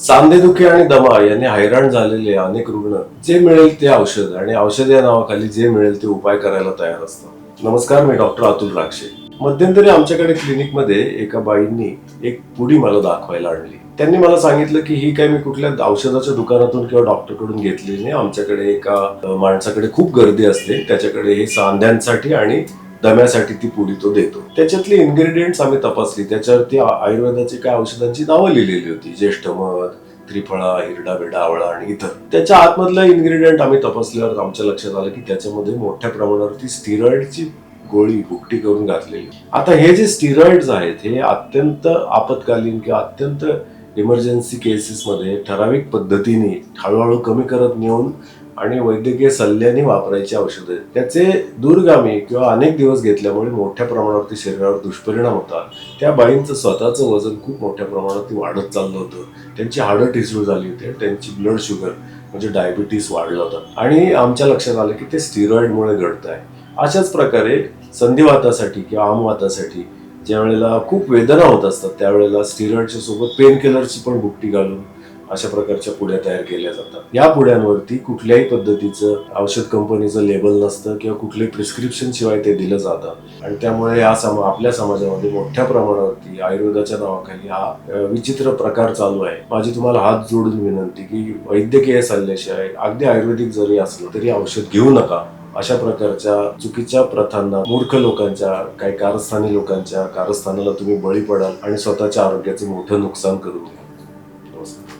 सांधेदुखी आणि दमा यांनी हैराण झालेले अनेक रुग्ण जे मिळेल ते औषध आणि औषध या नावाखाली जे मिळेल ते उपाय करायला तयार असतात. नमस्कार मी डॉक्टर अतुल राक्षे. मध्यंतरी आमच्याकडे क्लिनिकमध्ये एका बाईंनी एक पुडी मला दाखवायला आणली. त्यांनी मला सांगितलं की ही काय मी कुठल्या औषधाच्या दुकानातून किंवा डॉक्टरकडून घेतलेली नाही. आमच्याकडे एका माणसाकडे खूप गर्दी असते. त्याच्याकडे हे सांध्यांसाठी आणि दम्यासाठी ती पुडी तो देतो. त्याच्यातली इन्ग्रेडियंट्स आम्ही तपासली. त्याच्यावरती आयुर्वेदाची काय औषधांची नावं लिहिलेली होती. ज्येष्ठ मध त्रिफळा हिरडा बिडा आवळा आणि इतर. त्याच्या आतमधला इन्ग्रेडियंट आम्ही तपासल्यावर आमच्या लक्षात आलं की त्याच्यामध्ये मोठ्या प्रमाणावरती स्टिरॉइडची गोळी भुकटी करून घातलेली. आता हे जे स्टिरॉइड्स आहेत हे अत्यंत आपत्कालीन किंवा अत्यंत इमर्जन्सी केसेसमध्ये ठराविक पद्धतीने हळूहळू कमी करत नेऊन आणि वैद्यकीय सल्ल्याने वापरायची औषधं त्याचे दूरगामी किंवा अनेक दिवस घेतल्यामुळे मोठ्या प्रमाणावरती शरीरावर दुष्परिणाम होतात. त्या बाईंचं स्वतःचं वजन खूप मोठ्या प्रमाणावरती वाढत चाललं होतं. त्यांची हाडं ठिसूळ झाली होती त्यांची ब्लड शुगर म्हणजे डायबिटीस वाढलं होतं. आणि आमच्या लक्षात आलं की ते स्टिरॉइडमुळे घडत आहे. अशाच प्रकारे संधिवातासाठी किंवा आमवातासाठी ज्या वेळेला खूप वेदना होत असतात त्यावेळेला स्टिरॉइडच्या सोबत पेन किलरची पण बुट्टी घालून अशा प्रकारच्या पुड्या तयार केल्या जातात. या पुड्यांवरती कुठल्याही पद्धतीचं औषध कंपनीचं लेबल नसतं किंवा कुठल्याही प्रिस्क्रिप्शन शिवाय ते दिलं जातं. आणि त्यामुळे या समा आपल्या समाजामध्ये मोठ्या प्रमाणावरती आयुर्वेदाच्या नावाखाली हा विचित्र प्रकार चालू आहे. माझी तुम्हाला हात जोडून विनंती की वैद्यकीय सल्ल्याशिवाय अगदी आयुर्वेदिक जरी असलं तरी औषध घेऊ नका. अशा प्रकारच्या चुकीच्या प्रथांना मूर्ख लोकांच्या काही कारस्थानी लोकांच्या कारस्थानाला तुम्ही बळी पडाल आणि स्वतःच्या आरोग्याचं मोठं नुकसान करू नमस्कार.